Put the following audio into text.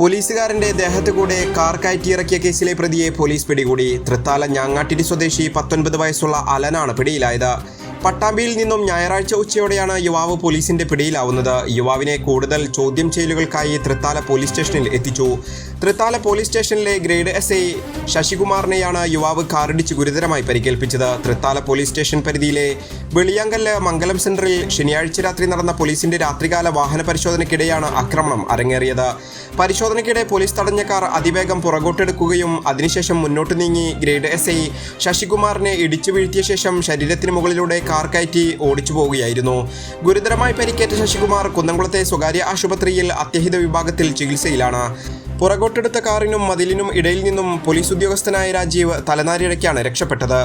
പോലീസുകാരന്റെ ദേഹത്ത് കൂടെ കാർ കയറ്റിയിറക്കിയ കേസിലെ പ്രതിയെ പോലീസ് പിടികൂടി. തൃത്താല ഞാങ്ങാട്ടിരി സ്വദേശി പത്തൊൻപത് വയസ്സുള്ള അലനാണ് പിടിയിലായത്. പട്ടാമ്പിയിൽ നിന്നും ഞായറാഴ്ച ഉച്ചയോടെയാണ് യുവാവ് പോലീസിന്റെ പിടിയിലാവുന്നത്. യുവാവിനെ കൂടുതൽ ചോദ്യം ചെയ്യലുകൾക്കായി തൃത്താല പോലീസ് സ്റ്റേഷനിൽ എത്തിച്ചു. തൃത്താല പോലീസ് സ്റ്റേഷനിലെ ഗ്രേഡ് എസ് ഐ ശശികുമാറിനെയാണ് യുവാവ് കാറിടിച്ച് ഗുരുതരമായി പരിക്കേൽപ്പിച്ചത്. തൃത്താല പോലീസ് സ്റ്റേഷൻ പരിധിയിലെ വെളിയാങ്കല്ല് മംഗലം സെന്ററിൽ ശനിയാഴ്ച രാത്രി നടന്ന പോലീസിന്റെ രാത്രികാല വാഹന പരിശോധനയ്ക്കിടെയാണ് ആക്രമണം അരങ്ങേറിയത്. പരിശോധനയ്ക്കിടെ പോലീസ് തടഞ്ഞ കാർ അതിവേഗം പുറകോട്ടെടുക്കുകയും അതിനുശേഷം മുന്നോട്ട് നീങ്ങി ഗ്രേഡ് എസ് ഐ ശശികുമാറിനെ ഇടിച്ചു വീഴ്ത്തിയ ശേഷം ശരീരത്തിന് മുകളിലൂടെ കാർ കയറ്റി ഓടിച്ചു പോവുകയായിരുന്നു. ഗുരുതരമായി പരിക്കേറ്റ ശശികുമാർ കുന്നംകുളത്തെ സ്വകാര്യ ആശുപത്രിയിൽ അത്യഹിത വിഭാഗത്തിൽ ചികിത്സയിലാണ്. പുറകോട്ടെടുത്ത കാറിനും മതിലിനും ഇടയിൽ നിന്നും പോലീസ് ഉദ്യോഗസ്ഥനായ രാജീവ് തലനാരിഴയ്ക്കാണ് രക്ഷപ്പെട്ടത്.